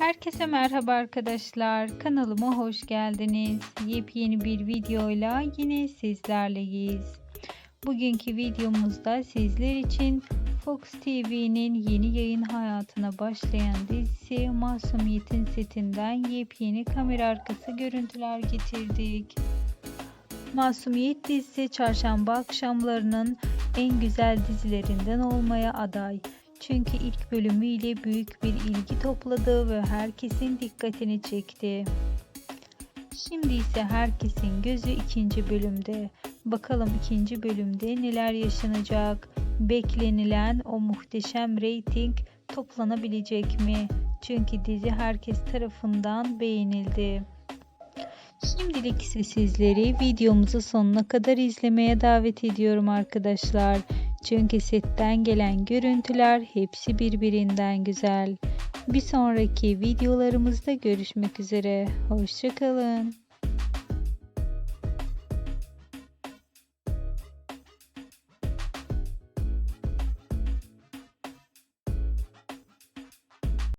Herkese merhaba arkadaşlar. Kanalıma hoş geldiniz. Yepyeni bir videoyla yine sizlerleyiz. Bugünkü videomuzda sizler için Fox TV'nin yeni yayın hayatına başlayan dizisi Masumiyet'in setinden yepyeni kamera arkası görüntüler getirdik. Masumiyet dizisi çarşamba akşamlarının en güzel dizilerinden olmaya aday. Çünkü ilk bölümüyle büyük bir ilgi topladı ve herkesin dikkatini çekti. Şimdi ise herkesin gözü ikinci bölümde. Bakalım ikinci bölümde neler yaşanacak? Beklenilen o muhteşem reyting toplanabilecek mi? Çünkü dizi herkes tarafından beğenildi. Şimdilik ise sizleri videomuzu sonuna kadar izlemeye davet ediyorum arkadaşlar. Çünkü setten gelen görüntüler hepsi birbirinden güzel. Bir sonraki videolarımızda görüşmek üzere. Hoşçakalın.